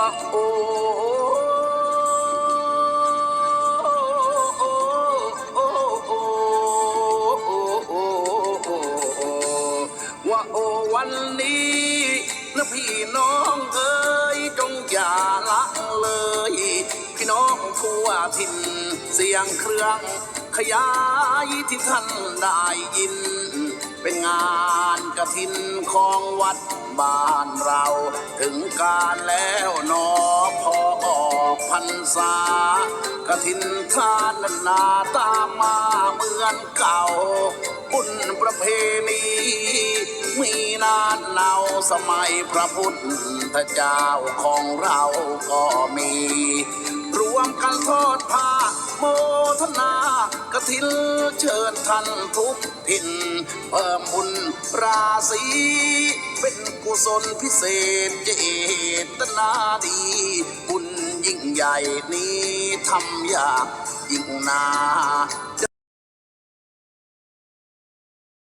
ว่าโอวันนี้นะพี่น้องเอ๋ยจงอย่าละเลย พี่น้องทั่วทินเสียงเครื่องขยายที่ท่านได้ยิน เป็นงาน กระถินของวัดบ้านเรา ถึงการแล้วนอพอออกพรรษากระถินทานนานาตามมาเหมือนเก่าบุญประเพณีมีนานเนาสมัยพระพุทธเจ้าของเราก็มี รวมกันทอดผ้าโมทนา ถินเชิญท่านทุกถิ่นเพิ่มบุญราศีเป็นกุศลพิเศษเจตนาดี บุญยิ่งใหญ่นี้ทำยากยิ่งนา